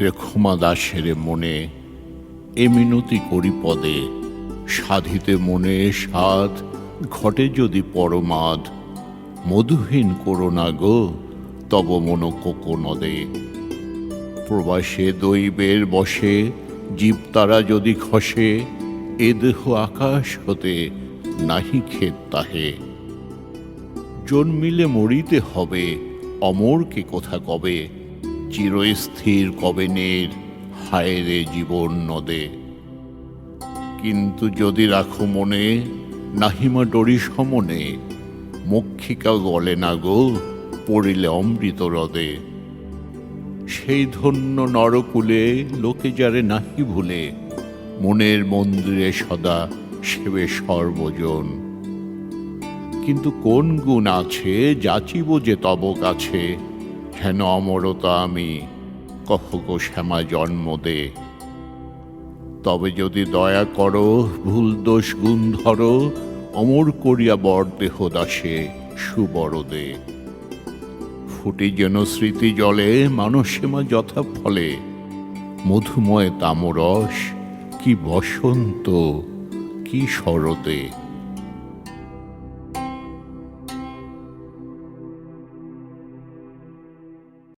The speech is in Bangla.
রেখমা দাসের মনে এ মিনতি করি পদে। সাধিতে মনে সাধ, ঘটে যদি পরমাদ মধুহীন করোনা গো, তব মন কোকো নদে। প্রবাসে দৈবের বসে, জীব তারা যদি খসে, এ দেহ আকাশ হতে নাহি ক্ষেত তাহে। জন্মিলে মরিতে হবে অমরকে কোথা কবে? চিরস্থির কবে নের হায় রে জীবন নদে। কিন্তু যদি রাখো মনে, নাহিমা ডরি সমনে, মক্ষিকা গলে না গো, পড়িলে অমৃত হ্রদে সেই ধন্য নরকুলে, লোকে যারে নাহি ভুলে, মনের মন্দিরে সদা সেবে সর্বজন। কিন্তু কোন গুণ আছে, যাচিব যে তব কাছে হেন অমরতা আমি গো শ্যামা জন্ম দে। তবে যদি দয়া করো, ভুল দোষ গুণ ধরো, অমর করিয়া বর দেহ দাসে সুবরদে ফুটি যেন স্মৃতি জলে মানসীমা যথা ফলে। মধুময় তামরস, কি বসন্ত, কি শরতে।